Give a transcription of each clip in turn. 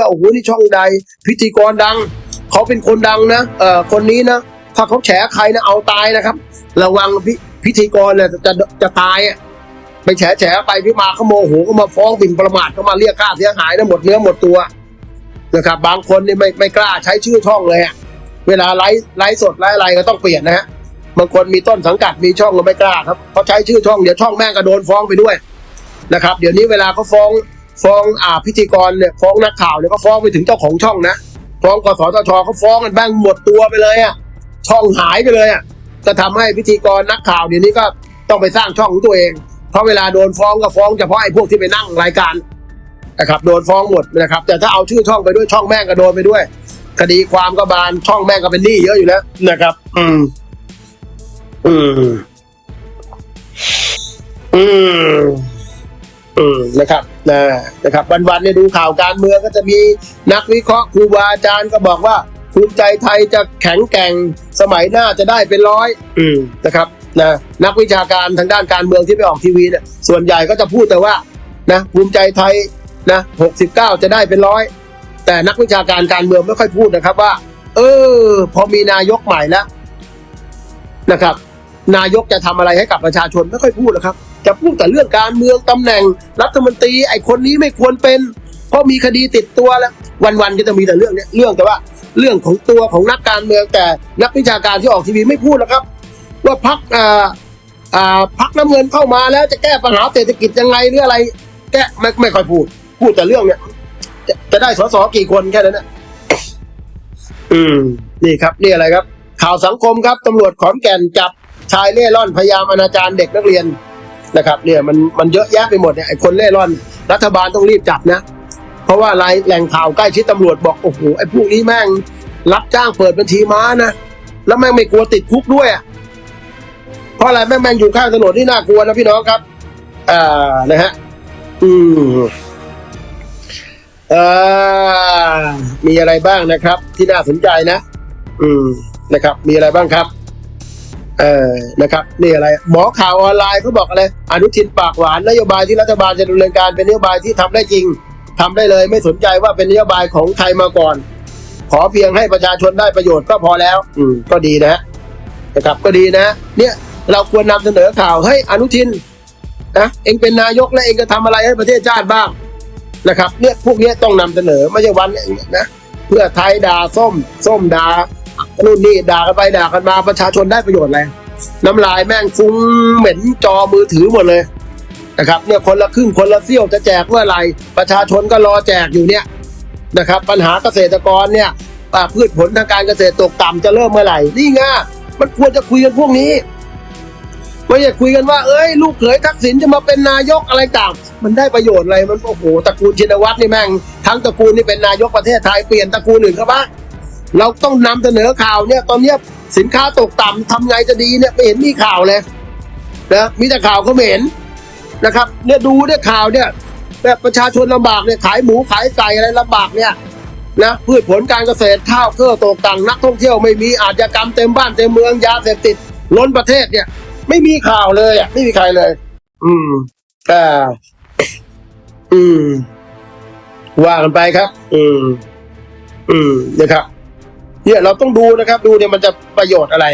ก็โอ้โหนี่ช่องใด พิธีกรดัง เขาเป็นคนดังนะเอ่อคนนี้นะถ้าเขาแฉใครนะเอาตายนะครับ ระวังพิพิธีกรเนี่ยจะจะตายอะไปแฉแฉไปพี่มาเขาโมโหก็มาฟ้องบิ่นประมาทเขามาเรียกค่าเสียหายนะหมดเนื้อหมดตัวนะครับ บางคนนี่ไม่ไม่กล้าใช้ชื่อช่องเลยอะเวลาไลฟ์ไลฟ์สดไลฟ์อะไรก็ต้องเปลี่ยนนะฮะบางคนมีต้นสังกัดมีช่องก็ไม่กล้าครับเพราะใช้ชื่อช่องเดี๋ยวช่องแม่งก็โดนฟ้องไปด้วยนะครับ เดี๋ยวนี้เวลาเขาฟ้อง ฟ้องอ่าพิธีกรเนี่ยฟ้องนักข่าวเนี่ยก็ฟ้องไปถึงเจ้าของช่องนะฟ้องกสทชเขาฟ้องกันบ้างหมดตัวไปเลยอะช่องหายไปเลยอะก็ทำให้พิธีกรนักข่าวเดี๋ยวนี้ก็ต้องไปสร้างช่องของตัวเอง เพราะเวลาโดนฟ้องก็ฟ้องเฉพาะไอ้พวกที่ไปนั่งรายการนะครับโดนฟ้องหมดนะครับ แต่ถ้าเอาชื่อช่องไปด้วยช่องแม่งก็โดนไปด้วย คดีความก็บานช่องแม่งก็เป็นหนี้เยอะอยู่แล้วนะครับ อืม อืม อืม อืมนะครับ นะนะครับวันๆเนี่ยดูข่าวการเมืองก็จะมีนักวิเคราะห์ครูบาอาจารย์ก็บอกว่าภูมิใจไทยจะแข็งแกร่งสมัยหน้าจะได้เป็นร้อยอืมนะครับนะนักวิชาการทางด้านการเมืองที่ไปออกทีวีเนี่ยส่วนใหญ่ก็จะพูดแต่ว่านะภูมิใจไทยนะหกสิบเก้าจะได้เป็นร้อยแต่นักวิชาการการเมืองไม่ค่อยพูดนะครับว่า เออ พอมีนายกใหม่แล้วนะครับ นายกจะทำอะไรให้กับประชาชนไม่ค่อยพูดนะครับ จะพูดแต่เรื่องการเมืองตำแหน่งรัฐมนตรีไอ้คนนี้ไม่ควรเป็น เพราะมีคดีติดตัวแล้ว วันๆก็จะมีแต่เรื่องเนี้ยเรื่องแต่ว่าเรื่องของตัวของนักการเมืองแต่นักวิชาการที่ออกทีวีไม่พูดนะครับ ว่าพักอ่าอ่าพักน้ำเงินเข้ามาแล้วจะแก้ปัญหาเศรษฐกิจยังไงหรืออะไร แก้ไม่ไม่ค่อยพูด พูดแต่เรื่องเนี้ยจะจะได้สสกี่คนแค่นั้นนะอืมนี่ครับ นี่อะไรครับ ข่าวสังคมครับตำรวจขอนแก่นจับชายเล่ร่อนพยายามอนาจารเด็กนักเรียน นะครับเนี่ยมันมันเยอะแยะไปหมดเนี่ยไอ้คนเล่ร่อน รัฐบาลต้องรีบจับนะ เพราะว่ารายแหล่งข่าวใกล้ชิดตำรวจบอกโอ้โหไอ้พวกนี้แม่ง รับจ้างเปิดบัญชีม้านะแล้วแม่งไม่กลัวติดคุกด้วยอะเพราะอะไรแม่งแม่งอยู่ข้างถนนที่น่ากลัวนะพี่น้องครับอ่านะฮะอืมอ่ามีอะไรบ้างนะครับ ที่น่าสนใจนะ อืมนะครับ มีอะไรบ้างครับ เออนะครับนี่อะไร หมอข่าวออนไลน์เขาบอกอะไรอนุทินปากหวานนโยบายที่รัฐบาลจะดำเนินการเป็นนโยบายที่ทำได้จริงทำได้เลยไม่สนใจว่าเป็นนโยบายของใครมาก่อน ขอเพียงให้ประชาชนได้ประโยชน์ก็พอแล้ว อืมก็ดีนะนะครับก็ดีนะ เนี่ยเราควรนำเสนอข่าวให้ยอนุทินนะเองเป็นนายกและเองจะทำอะไรให้ประเทศชาติบ้างนะครับ เนี่ยพวกนี้ต้องนำเสนอไม่ใช่วันเนี่ยนะเพื่อไทยดาส้ม ส้มดา นู่นนี่ด่ากันไปด่ากันมาประชาชนได้ประโยชน์อะไรน้ำลายแม่งฟุ้งเหม็นจอมือถือหมดเลยนะครับเนี่ยคนละครึ่งคนละเสี้ยวจะแจกเมื่อไหร่ประชาชนก็รอแจกอยู่เนี่ยนะครับปัญหาเกษตรกรเนี่ยพืชผลทางการเกษตรตกต่ำจะเริ่มเมื่อไหร่นี่ไงมันควรจะคุยกันพวกนี้ไม่ใช่คุยกันว่าเอ้ยลูกเขยทักษิณจะมาเป็นนายกอะไรต่าง มันได้ประโยชน์อะไรมันโอ้โหตระกูลชินวัตรนี่แม่งทั้งตระกูลนี่เป็นนายกประเทศไทยเปลี่ยนตระกูลอื่นเขาบ้าง เราต้องนำเสนอข่าวเนี่ยตอนเนี้ยสินค้าตกต่ำทำไงจะดีเนี่ยไม่เห็นมีข่าวเลยนะมีแต่ข่าวเขาไม่เห็นนะครับ เนี่ยดูเนี่ยข่าวเนี่ยแบบประชาชนลำบากเนี่ยขายหมูขายไก่อะไรลำบากเนี่ยนะพืชผลการเกษตรข้าวเครื่องตกต่ำนักท่องเที่ยวไม่มีอาชญากรรมเต็มบ้านเต็มเมืองยาเสพติดล้นประเทศเนี่ย ไม่มีข่าวเลยอะไม่มีใครเลย อืมอ่าอืม ว่ากันไปครับ อืม อืมนะครับ เนี่ยเราต้องดูนะครับ ดูเนี่ยมันจะประโยชน์อะไร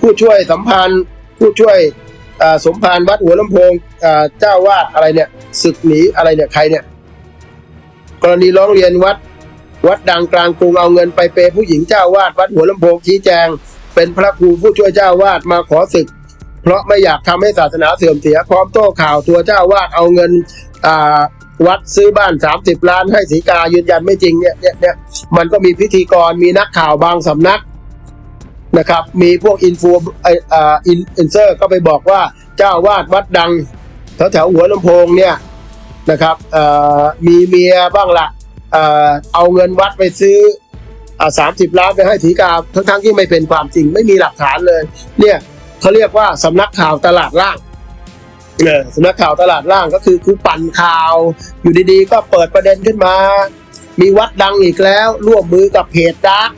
ผู้ช่วยสัมพันธ์ผู้ช่วยสมภารวัดหัวลำโพงเจ้าวาดอะไรเนี่ยศึกหนีอะไรเนี่ยใครเนี่ย กรณีร้องเรียนวัด วัดดังกลางกรุงเอาเงินไปเปย์ผู้หญิงเจ้าวาดวัดหัวลำโพงชี้แจง เป็นพระครูผู้ช่วยเจ้าวาดมาขอศึก เพราะไม่อยากทำให้ศาสนาเสื่อมเสียพร้อมโต้ข่าวตัวเจ้าวาดเอาเงินอ่า วัดซื้อบ้าน 30 ล้านให้สีกายืนยันไม่จริงเนี่ยเนี่ยเนี่ยมันก็มีพิธีกรมีนักข่าวบางสำนักนะครับ มีพวกอินฟูอ่าอินอินเซอร์ก็ไปบอกว่าเจ้าวาดวัดดังแถวแถวหัวลำโพงเนี่ยนะครับมีเมียบ้างละเอาเงินวัดไปซื้อสามสิบล้านไปให้ถีกาทั้งทั้งๆที่ไม่เป็นความจริงไม่มีหลักฐานเลย เนี่ยเขาเรียกว่าสำนักข่าวตลาดล่าง เออสำนักข่าวตลาดล่างก็คือคือปั่นข่าว อยู่ดีๆ ก็เปิดประเด็นขึ้นมา มีวัดดังอีกแล้ว ร่วมมือกับเพจดัก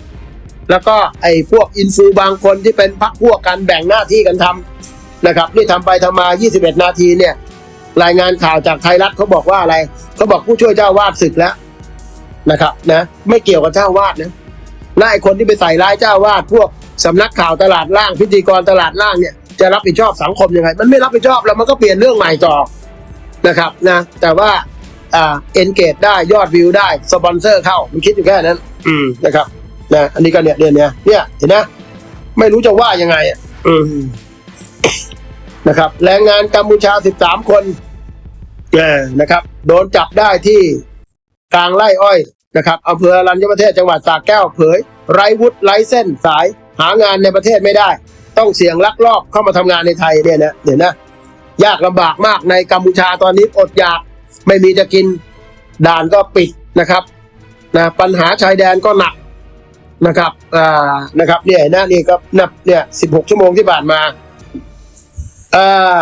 แล้วก็ไอ้พวกอินฟูบางคนที่เป็นพักพวกกันแบ่งหน้าที่กันทำนะครับนี่ทำไปทำมา 21 นาทีเนี่ย รายงานข่าวจากไทยรัฐเขาบอกว่าอะไรเขาบอกผู้ช่วยเจ้าวาดศึกแล้วนะครับนะไม่เกี่ยวกับเจ้าวาดนะและไอ้คนที่ไปใส่ร้ายเจ้าวาดพวกสำนักข่าวตลาดล่างพิธีกรตลาดล่างเนี่ย จะรับผิดชอบสังคมยังไง มันไม่รับผิดชอบแล้วมันก็เปลี่ยนเรื่องใหม่ต่อนะครับนะแต่ว่าอ่าเอนเกจได้ยอดวิวได้สปอนเซอร์เข้ามันคิดอยู่แค่นั้น อืมนะครับนะอันนี้ก็เนี่ยเนี่ยเนี่ยเนี่ยเห็นนะไม่รู้จะว่ายังไงอะอืมนะครับแรงงานกัมพูชา 13 คนเออนะครับ โดนจับได้ที่กลางไร่อ้อยนะครับอำเภออรัญญประเทศจังหวัดสระแก้วเผย ไร้วุฒิไร้เส้นสายหางานในประเทศไม่ได้ ต้องเสี่ยงลักลอบเข้ามาทำงานในไทยเนี่ยนะเห็นนะยากลำบากมากในกัมพูชาตอนนี้อดอยากไม่มีจะกินด่านก็ปิดนะครับนะปัญหาชายแดนก็หนักนะครับอ่านะครับเนี่ยนะนี่ก็นับเนี่ยสิบหกชั่วโมงที่ผ่านมาอ่า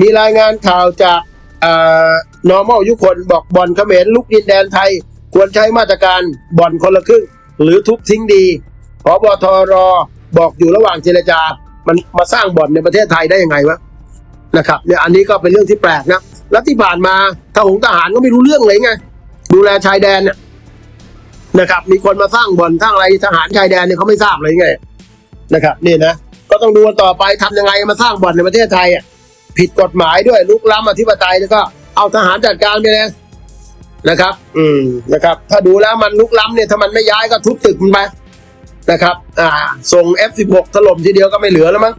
มีรายงานข่าวจากอ่า normal ยุคนบอกบ่อนเขมรลุกดินแดนไทย ควรใช้มาตรการบ่อนคนละครึ่ง หรือทุบทิ้งดีพบทร บอกอยู่ระหว่างเจรจา มันมาสร้างบ่อนในประเทศไทยได้ยังไงวะนะครับเนี่ยอันนี้ก็เป็นเรื่องที่แปลกนะแล้วที่ผ่านมาทหงทหารก็ไม่รู้เรื่องเลยไงดูแลชายแดนเนี่ยนะครับ มีคนมาสร้างบ่อนสร้างอะไรทหารชายแดนเนี่ยเขาไม่ทราบเลยไงนะครับนี่นะก็ต้องดูต่อไปทำยังไงมาสร้างบ่อนในประเทศไทยอะผิดกฎหมายด้วยลุกล้ำอธิปไตยแล้วก็เอาทหารจัดการไปเลยนะครับ อืมนะครับ ถ้าดูแล้วมันลุกล้ำเนี่ยถ้ามันไม่ย้ายก็ทุบตึกมันไป นะครับ อ่า ส่ง F16 ถล่มทีเดียวก็ไม่เหลือแล้วมั้ง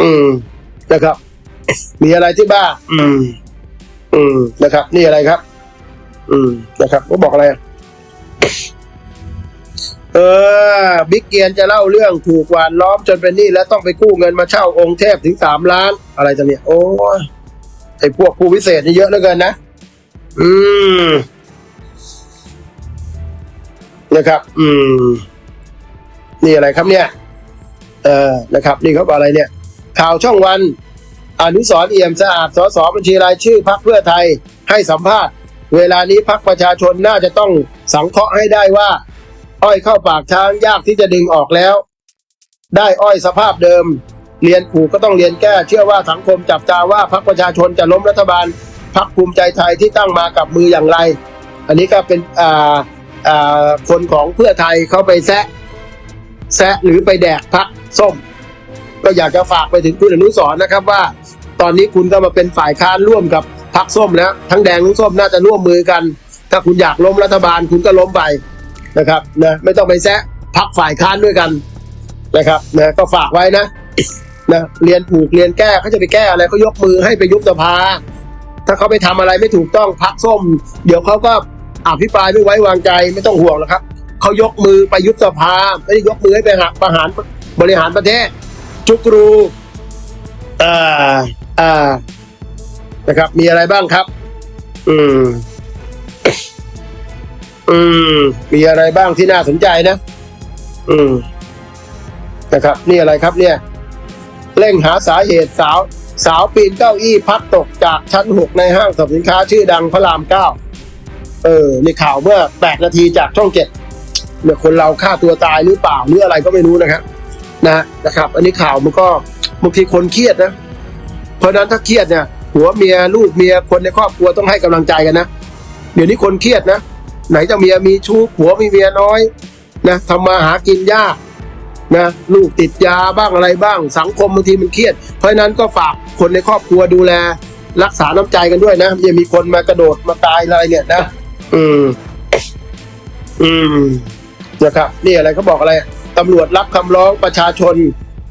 อืม นะครับ มีอะไรที่บ้า อืม อืม นะครับ นี่อะไรครับ อืม นะครับก็บอกอะไร เออ บิ๊กเกียนจะเล่าเรื่องถูกหวานล้อมจนเป็นหนี้แล้วต้องไปกู้เงินมาเช่าองค์เทพถึงสามล้าน อะไรจะเนี่ยโอ้ย ไอพวกผู้พิเศษนี่เยอะเหลือเกินนะ อืม นะครับ อืม นี่อะไรครับเนี่ยเออนะครับ นี่เขาบอกอะไรเนี่ย ข่าวช่องวันอนุสรเอี่ยมสะอาดสสบัญชีรายชื่อพักเพื่อไทยให้สัมภาษณ์ เวลานี้พักประชาชนน่าจะต้องสังเคราะห์ให้ได้ว่า อ้อยเข้าปากช้างยากที่จะดึงออกแล้ว ได้อ้อยสภาพเดิม เรียนผูกก็ต้องเรียนแก้เชื่อว่าสังคมจับตาว่าพักประชาชนจะล้มรัฐบาลพักภูมิใจไทยที่ตั้งมากับมืออย่างไร อันนี้ก็เป็นอ่าอ่าคนของเพื่อไทยเข้าไปแซะ แซะหรือไปแดกพักส้ม ก็อยากจะฝากไปถึงคุณอนุสรนะครับว่า ตอนนี้คุณก็มาเป็นฝ่ายค้านร่วมกับพรรคส้มแล้ว ทั้งแดงทั้งส้มน่าจะร่วมมือกัน ถ้าคุณอยากล้มรัฐบาลคุณก็ล้มไปนะครับนะไม่ต้องไปแซะพักฝ่ายค้านด้วยกันนะครับนะก็ฝากไว้นะนะเรียนผูกเรียนแก้เขาจะไปแก้อะไรเขายกมือให้ไปยุบสภา ถ้าเขาไปทำอะไรไม่ถูกต้องพักส้ม เดี๋ยวเขาก็อภิปรายไม่ไว้วางใจไม่ต้องห่วงหรอกครับ เขายกมือไปยุบสภา ไม่ได้ยกมือให้ไปหักประหารบริหารประเทศ จุกรูอ่าอ่านะครับ มีอะไรบ้างครับ อืม อืม มีอะไรบ้างที่น่าสนใจนะ อืม นะครับ นี่อะไรครับเนี่ย เร่งหาสาเหตุสาว สาวปีนเก้าอี้พัดตกจากชั้นหกในห้างสรรพสินค้าชื่อดังพระรามเก้า เออนี่ข่าวเมื่อแปดนาทีจากช่องเจ็ด เนี่ยคนเราฆ่าตัวตายหรือเปล่าหรืออะไรก็ไม่รู้นะครับนะนะครับ อันนี้ข่าวมันก็บางทีคนเครียดนะ เพราะนั้นถ้าเครียดเนี่ยหัวเมียลูกเมียคนในครอบครัวต้องให้กำลังใจกันนะเดี๋ยวนี้คนเครียดนะไหนจะเมียมีชู้ผัวมีเมียน้อยนะทำมาหากินยากนะลูกติดยาบ้างอะไรบ้าง สังคมบางทีมันเครียด เพราะนั้นก็ฝากคนในครอบครัวดูแล รักษาน้ำใจกันด้วยนะอย่ามีคนมากระโดดมาตายอะไรเนี่ยนะ อืม อืม นะครับนี่อะไรเขาบอกอะไรตำรวจรับคำร้องประชาชน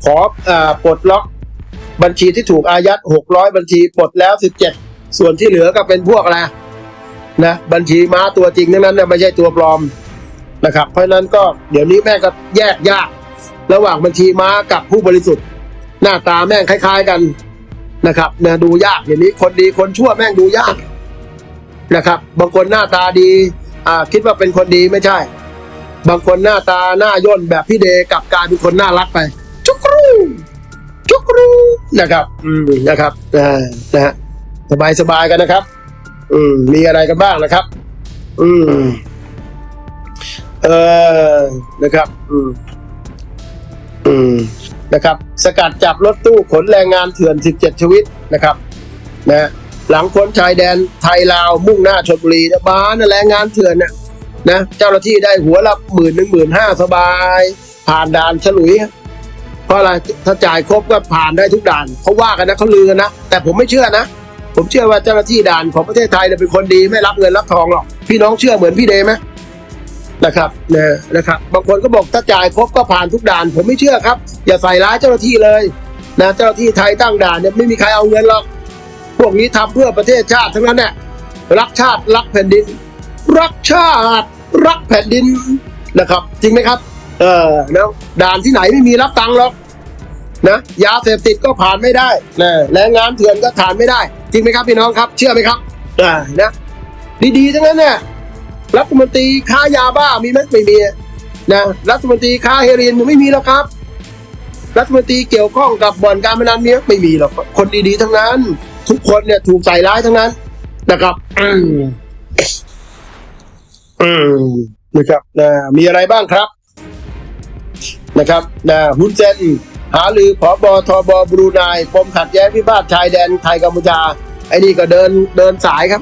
ขออาปลดล็อกบัญชีที่ถูกอายัด 600 บัญชีปลดแล้ว 17 ส่วนที่เหลือก็เป็นพวกอะไรนะบัญชีม้าตัวจริงทั้นั้นนะไม่ใช่ตัวปลอมนะครับ เพราะนั้นก็เดี๋ยวนี้แม่ก็แยกยาก ระหว่างบัญชีม้ากับผู้บริสุทธิ์ หน้าตาแม่งคล้าย ๆกันนะครับนะดูยากเดี๋ยวนี้คนดีคนชั่วแม่งดูยากนะครับ บางคนหน้าตาดีอ่าคิดว่าเป็นคนดีไม่ใช่ บางคนหน้าตาหน้าย่นแบบพี่เดกลับกลายเป็นคนน่ารักไป จุกรูจุกรูนะครับ อืมนะครับอ่านะฮะสบายสบายกันนะครับ อืม มีอะไรกันบ้างนะครับ อืม เออนะครับ อืม อืมนะครับ สกัดจับรถตู้ขนแรงงานเถื่อน 17 ชีวิตนะครับ นะ หลังพ้นชายแดนไทยลาวมุ่งหน้าชลบุรีนะบ้านนะแรงงานเถื่อนเนี่ย นะเจ้าหน้าที่ได้หัวละหมื่นหนึ่งหมื่นห้าสบาย ผ่านด่านฉลุย เพราะอะไรถ้าจ่ายครบก็ผ่านได้ทุกด่านเขาว่ากันนะเขาลือกันนะ แต่ผมไม่เชื่อนะ ผมเชื่อว่าเจ้าหน้าที่ด่านของประเทศไทยเนี่ยเป็นคนดีไม่รับเงินรับทองหรอกพี่น้องเชื่อเหมือนพี่เดย์ไหมนะครับนะนะครับ บางคนก็บอกถ้าจ่ายครบก็ผ่านทุกด่าน ผมไม่เชื่อครับ อย่าใส่ร้ายเจ้าหน้าที่เลยนะเจ้าหน้าที่ไทยตั้งด่านเนี่ยไม่มีใครเอาเงินหรอกพวกนี้ทำเพื่อประเทศชาติทั้งนั้นแหละรักชาติรักแผ่นดิน รักชาติ รักแผ่นดินนะครับ จริงไหมครับ เออแล้วด่านที่ไหนไม่มีรับตังค์หรอกนะยาเสพติดก็ผ่านไม่ได้นะแรงงานเถื่อนก็ผ่านไม่ได้ จริงไหมครับพี่น้องครับ เชื่อไหมครับอ่านะดีๆทั้งนั้นเนี่ยรัฐมนตรีค้ายาบ้ามีไหมไม่มีนะรัฐมนตรีค้าเฮโรอีนไม่มีหรอกครับรัฐมนตรีเกี่ยวข้องกับบ่อนการพนันมีไหมไม่มีหรอกคนดีๆทั้งนั้น ทุกคนเนี่ยถูกใส่ร้ายทั้งนั้นนะครับ อืมนะครับนะมีอะไรบ้างครับ นะครับนะฮุนเซนหาลือผอบอทอบอบรูไนปมขัดแย้งพิพาทชายแดนไทยกัมพูชาไอ้นี่ก็เดินเดินสายครับ